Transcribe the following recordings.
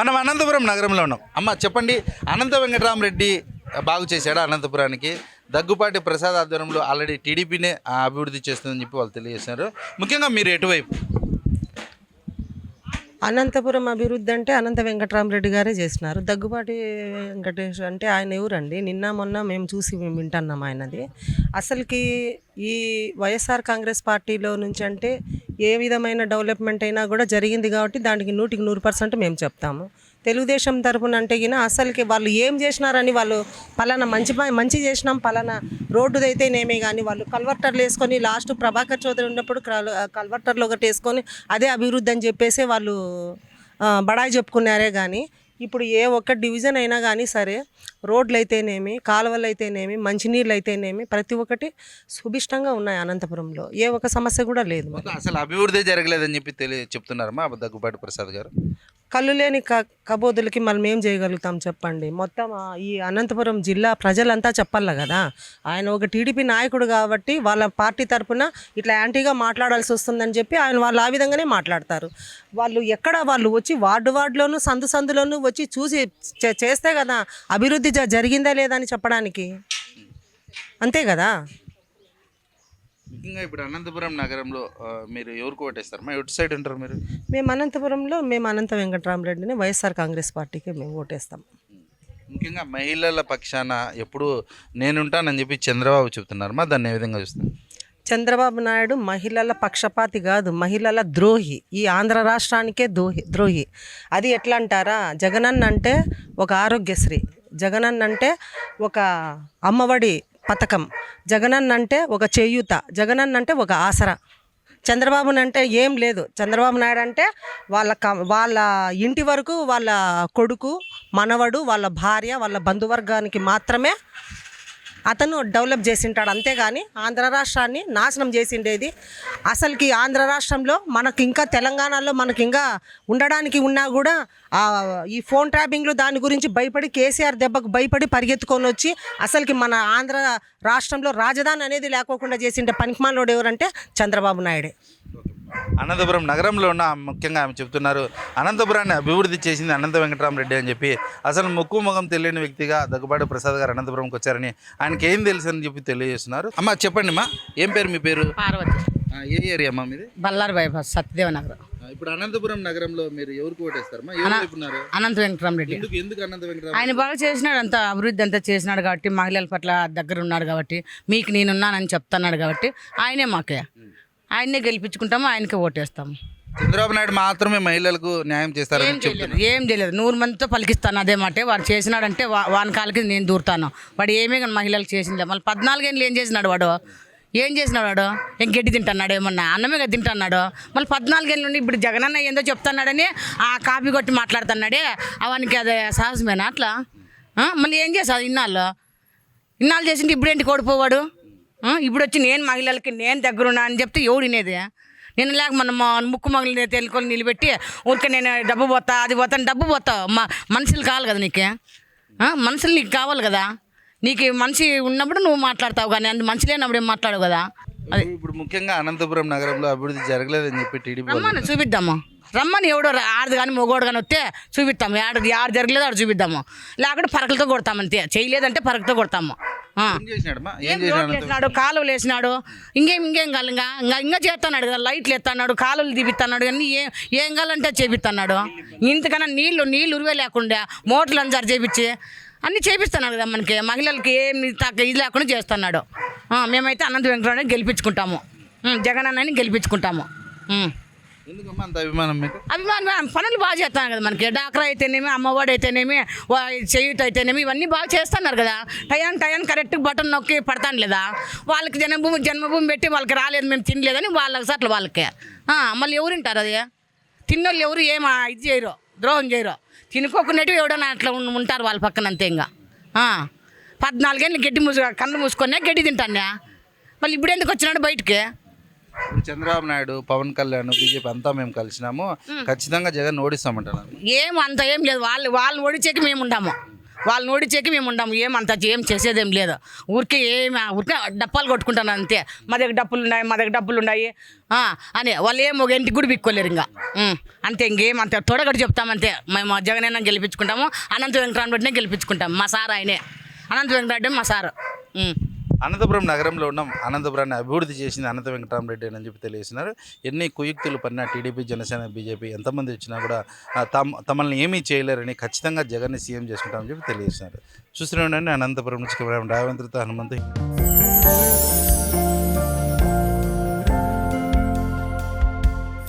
మనం అనంతపురం నగరంలో ఉన్నాం. అమ్మ చెప్పండి అనంత వెంకటరామరెడ్డి బాగు చేశాడు అనంతపురానికి? దగ్గుపాటి ప్రసాద్ ఆధ్వర్యంలో ఆల్రెడీ టీడీపీనే అభివృద్ధి చేస్తుందని చెప్పి వాళ్ళు తెలియజేశారు. ముఖ్యంగా మీరు ఎటువైపు? అనంతపురం అభివృద్ధి అంటే అనంత వెంకటరామరెడ్డి గారే చేసినారు దగ్గుబాటి వెంకటేష్ అంటే ఆయన ఎవరండి? నిన్న మొన్న మేము చూసి మేము వింటున్నాం ఆయనది. అసలుకి ఈ వైఎస్ఆర్ కాంగ్రెస్ పార్టీలో నుంచి అంటే ఏ విధమైన డెవలప్మెంట్ అయినా కూడా జరిగింది కాబట్టి దానికి నూటికి నూరు పర్సెంట్ మేము చెప్తాము. తెలుగుదేశం తరపున అంటే గిన అసలుకి వాళ్ళు ఏం చేసినారని వాళ్ళు పలానా మంచి మంచి చేసినాం పలానా రోడ్డుదైతేనేమే కానీ వాళ్ళు కల్వర్టర్లు వేసుకొని లాస్ట్ ప్రభాకర్ చౌదరి ఉన్నప్పుడు కల్- కల్వర్టర్లు ఒకటి వేసుకొని అదే అభివృద్ధి అని చెప్పేసి వాళ్ళు బడాయి చెప్పుకున్నారే కానీ ఇప్పుడు ఏ ఒక్క డివిజన్ అయినా కానీ సరే రోడ్లు అయితేనేమి కాలువలు అయితేనేమి మంచినీళ్ళు అయితేనేమి ప్రతి ఒక్కటి సుభిష్టంగా ఉన్నాయి అనంతపురంలో. ఏ ఒక్క సమస్య కూడా లేదు అసలు అభివృద్ధి జరగలేదని చెప్పి తెలియ చెప్తున్నారమ్మా దగ్గుబాటి ప్రసాద్ గారు. కళ్ళు లేని క కబోదులకి మనం ఏం చేయగలుగుతాం చెప్పండి? మొత్తం ఈ అనంతపురం జిల్లా ప్రజలంతా చెప్పాలి కదా? ఆయన ఒక టీడీపీ నాయకుడు కాబట్టి వాళ్ళ పార్టీ తరపున ఇట్లా యాంటీగా మాట్లాడాల్సి వస్తుందని చెప్పి ఆయన వాళ్ళు ఆ విధంగానే మాట్లాడతారు. వాళ్ళు ఎక్కడ వాళ్ళు వచ్చి వార్డు వార్డులోను సందు సందులోను వచ్చి చూసి చే- చేస్తే కదా అభివృద్ధి జ- జరిగిందా లేదా అని చెప్పడానికి? అంతే కదా? ముఖ్యంగా ఇప్పుడు అనంతపురం నగరంలో మీరు ఎవరికి ఓటేస్తారమ్మా ఎటు సైడ్ ఉంటారు మీరు? మేము అనంతపురంలో మేము అనంత వెంకటరామరెడ్డిని వైఎస్ఆర్ కాంగ్రెస్ పార్టీకి మేము ఓటేస్తాం. ముఖ్యంగా మహిళల పక్షాన ఎప్పుడు నేనుంటానని చెప్పి చంద్రబాబు చెప్తున్నారమ్మా దాన్ని ఏ విధంగా చూస్తారు? చంద్రబాబు నాయుడు మహిళల పక్షపాతి కాదు మహిళల ద్రోహి. ఈ ఆంధ్ర రాష్ట్రానికే ద్రోహి ద్రోహి. అది ఎట్లా అంటారా? జగనన్న అంటే ఒక ఆరోగ్యశ్రీ. జగనన్న అంటే ఒక అమ్మఒడి పథకం. జగనన్న అంటే ఒక చేయూత జగనన్న అంటే ఒక ఆసరా. చంద్రబాబు అంటే ఏం లేదు. చంద్రబాబు నాయుడు అంటే వాళ్ళ క- వాళ్ళ ఇంటి వరకు వాళ్ళ కొడుకు మనవడు వాళ్ళ భార్య వాళ్ళ బంధువర్గానికి మాత్రమే అతను డెవలప్ చేసింటాడు. అంతేగాని ఆంధ్ర రాష్ట్రాన్ని నాశనం చేసిండేది. అసలుకి ఆంధ్ర రాష్ట్రంలో మనకి ఇంకా తెలంగాణలో మనకి ఇంకా ఉండడానికి ఉన్నా కూడా ఈ ఫోన్ ట్రాపింగ్లు దాని గురించి భయపడి కేసీఆర్ దెబ్బకు భయపడి పరిగెత్తుకొని వచ్చి అసలుకి మన ఆంధ్ర రాష్ట్రంలో రాజధాని అనేది లేకోకుండా చేసిండే పనికిమాలోడు ఎవరంటే చంద్రబాబు నాయుడే. అనంతపురం నగరంలో ఉన్న ముఖ్యంగా ఆమె చెప్తున్నారు అనంతపురాన్ని అభివృద్ధి చేసింది అనంత వెంకటరామరెడ్డి అని చెప్పి అసలు ముక్కు ముఖం తెలియని వ్యక్తిగా దగ్గుబాటి ప్రసాద్ గారు అనంతపురంకి వచ్చారని ఆయనకి ఏం తెలుసు అని చెప్పి తెలియజేస్తున్నారు. అమ్మ చెప్పండి అమ్మా ఏం పేరు మీ పేరు? పార్వతి. ఏ ఏరియా అమ్మా మీది? బల్లారి బైపాస్ సత్యదేవనగర్ ఆ, ఇప్పుడు అనంతపురం నగరంలో మీరు ఎవరికి ఓటేస్తారమ్మా? చెప్తున్నారు అనంత వెంకటరామరెడ్డి. ఎందుకు ఎందుకు అనంత వెంకటరామ ఆయన బాగా చేసినాడు అంత అభివృద్ధి అంతా చేసినాడు కాబట్టి మహిళల పట్ల దగ్గర ఉన్నాడు కాబట్టి మీకు నేనున్నానని చెప్తున్నాడు కాబట్టి ఆయనే మాకే ఆయన్నే గెలిపించుకుంటాము ఆయనకే ఓటేస్తాము. చంద్రబాబు నాయుడు మాత్రమే మహిళలకు న్యాయం ఏం చేస్తారని చేయలేదు ఏం చేయలేదు. నూరు మందితో పలికిస్తాను అదే మాట. వాడు చేసినాడంటే వాని కాలకి నేను దూరుతాను. వాడు ఏమీ కానీ మహిళలకు చేసిందే మళ్ళీ పద్నాలుగేళ్ళు ఏం చేసినాడు వాడు? ఏం చేసినాడు వాడు? ఏం గడ్డి తింటున్నాడు ఏమన్నా? అన్నమే కదా తింటున్నాడు. మళ్ళీ పద్నాలుగేళ్ళ నుండి ఇప్పుడు జగనన్న ఏందో చెప్తున్నాడని ఆ కాపీ కొట్టి మాట్లాడుతున్నాడే. అవనికి అదే సాహసమేనా అట్లా? మళ్ళీ ఏం చేసావు ఇన్నాళ్ళు? ఇన్నాళ్ళు చేసింది ఇప్పుడేంటి కోడిపోవాడు? ఇప్పుడు వచ్చి నేను మహిళలకి నేను దగ్గరున్నా అని చెప్తే ఎవడు వినేది? నేను లేక మన ముక్కు మగలు తెలుకొని నిలబెట్టి ఊరికే నేను డబ్బు పోతా అది పోతాను డబ్బు పోతావు మా మనుషులు కావాలి కదా నీకు? మనుషులు నీకు కావాలి కదా? నీకు మనిషి ఉన్నప్పుడు నువ్వు మాట్లాడతావు కానీ అంత మనిషి లేనప్పుడు ఏం మాట్లాడవు కదా? అది ఇప్పుడు ముఖ్యంగా అనంతపురం నగరంలో అభివృద్ధి జరగలేదని చెప్పి టీడీపీ రమ్మని చూపిద్దాము. రమ్మని ఎవడో ఆడది కానీ మొగోడు కానీ వస్తే చూపిస్తాము ఆడది ఆడ జరగలేదు ఆడ చూపిద్దాము. లేకుంటే పరకలతో కొడతాము అంతే చేయలేదంటే పరకతో కొడతాము. కాలువలు వేసినాడు ఇంకేం ఇంకేం కావాలి ఇంకా ఇంకా ఇంకా చేస్తున్నాడు కదా లైట్లు ఎత్తన్నాడు కాలువలు తీపిస్తున్నాడు అన్నీ ఏం ఏం కావాలంటే చేపిస్తున్నాడు ఇంతకన్నా నీళ్ళు నీళ్ళు ఉరివే లేకుండా మోటార్లు అంజారు చేపించి అన్నీ చేపిస్తున్నాడు కదా మనకి. మహిళలకి ఏం తగ్గ ఇది లేకుండా చేస్తున్నాడు. మేమైతే అనంత వెంకటరావు గెలిపించుకుంటాము. జగన్ అన్నని గెలిపించుకుంటాము. ఎందుకమ్మా అంత అభిమానం మీకు? అభిమానం పనులు బాగా చేస్తాను కదా మనకి. డాక్టర్ అయితేనేమి అమ్మఒడి అయితేనేమి వా- చేయూత అయితేనేమి ఇవన్నీ బాగా చేస్తున్నారు కదా. టయాన్ టయాన్ కరెక్ట్ బటన్ నొక్కి పడతాను లేదా? వాళ్ళకి జన్మభూమి జన్మభూమి పెట్టి వాళ్ళకి రాలేదు మేము తినలేదని వాళ్ళకి అట్లా వాళ్ళకి. మళ్ళీ ఎవరుంటారు అది? తిన్నోళ్ళు ఎవరు ఏం ఇది చేయరు ద్రోహం చేయరు. తినుకోకున్నట్టు ఎవడన్నా అట్లా ఉంటారు వాళ్ళ పక్కన అంతే ఇంకా. పద్నాలుగేళ్ళు గడ్డి మూసు కళ్ళు మూసుకొని గడ్డి తింటాను మళ్ళీ ఇప్పుడు ఎందుకు వచ్చినాడు బయటికి? ఇప్పుడు చంద్రబాబు నాయుడు పవన్ కళ్యాణ్ బీజేపీ అంతా మేము కలిసినాము. ఖచ్చితంగా జగన్ ఓడిస్తామంటున్నారు ఏం అంత ఏం లేదు. వాళ్ళు వాళ్ళు ఓడిచేకి మేము ఉండాము వాళ్ళు నోడిచేకి మేము ఉండాము ఏం అంత ఏం చేసేదేం లేదు. ఊరికే ఏం ఊరికే డప్పాలు కొట్టుకుంటాను అంతే. మా దగ్గర డప్పులు ఉన్నాయి మా దగ్గర డప్పులు ఉన్నాయి. అని వాళ్ళు ఏం ఒక ఇంటికి కూడా బిక్కోలేరు ఇంకా. అంతే ఇంకేం అంతే. తొడగడు చెప్తామంతే మేము జగనన్న గెలిపించుకుంటాము. అనంత వెంకటరామ రెడ్డినే గెలిపించుకుంటాం. మా సార్ ఆయనే. అనంత వెంకటరెడ్డి మా సార్. అనంతపురం నగరంలో ఉన్న. అనంతపురాన్ని అభివృద్ధి చేసింది అనంత వెంకటరామరెడ్డి అని చెప్పి తెలియజేస్తున్నారు. ఎన్ని కుయుక్తులు పడినా టీడీపీ జనసేన బీజేపీ ఎంతమంది వచ్చినా కూడా తమ తమల్ని ఏమీ చేయలేరని ఖచ్చితంగా జగన్ని సీఎం చేసుకుంటామని చెప్పి తెలియజేస్తున్నారు. చూస్తూనే ఉండండి అనంతపురం నుంచి కెమెరా రావంత్రితో హనుమంతు.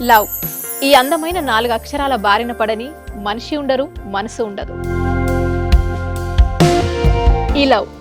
లవ్. ఈ అందమైన నాలుగు అక్షరాల బారిన పడని మనిషి ఉండరు మనసు ఉండదు. ఈ లవ్.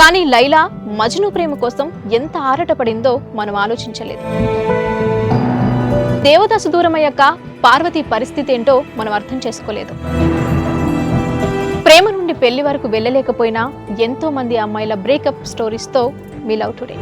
కానీ లైలా మజ్ను ప్రేమ కోసం ఎంత ఆరాటపడిందో మనం ఆలోచించలేదు. దేవదాసు దూరమయ్యాక పార్వతి పరిస్థితి ఏంటో మనం అర్థం చేసుకోలేదు. ప్రేమ నుండి పెళ్ళి వరకు వెళ్ళలేకపోయినా ఎంతో మంది అమ్మాయిల బ్రేకప్ స్టోరీస్తో మీ లవ్ టుడే.